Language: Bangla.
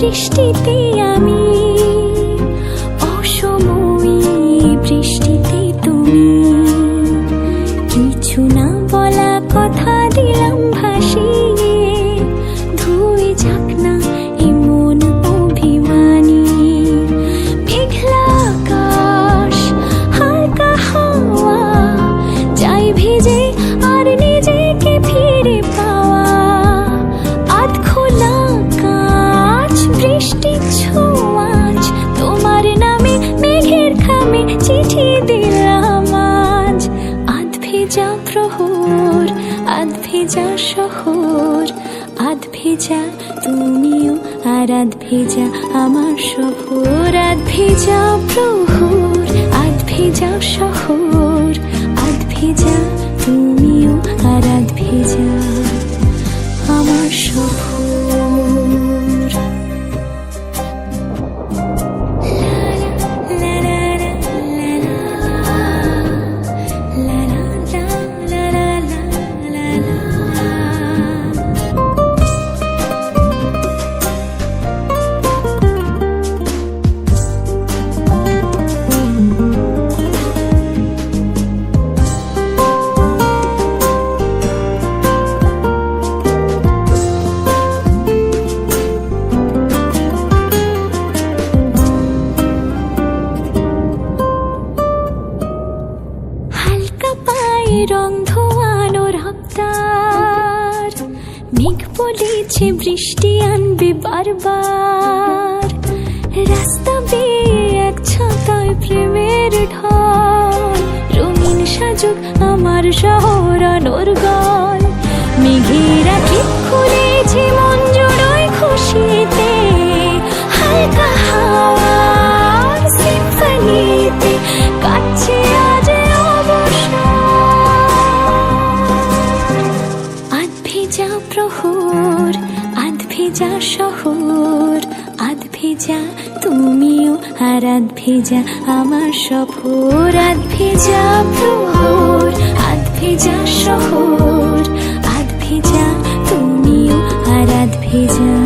বৃষ্টিতে আমি। ভেজা শহর, আধ ভেজা, তুমিও আর আধ ভেজা, আমার শহর। আধ ভেজা প্রহর, আধ ভেজা শহর, আধ ভেজা, তুমিও আর আধ ভেজা। পায়ে রং ধোয়ানো রক্তার। মেঘ বলেছে বৃষ্টি আনবে বারবার। রাস্তা বেয়ে এক ছাতায় প্রেমের ঢল। রঙিন সাজুক আমার শহর আনোর গল। মেঘেরা ঠিক খুলেছে ভেজা শহর, আধ ভেজা, তুমিও আর আধ ভেজা, আমার সফর আধ ভেজা প্রহর, আধ ভেজা শহর, আধ ভেজা, তুমিও আর আধ ভেজা।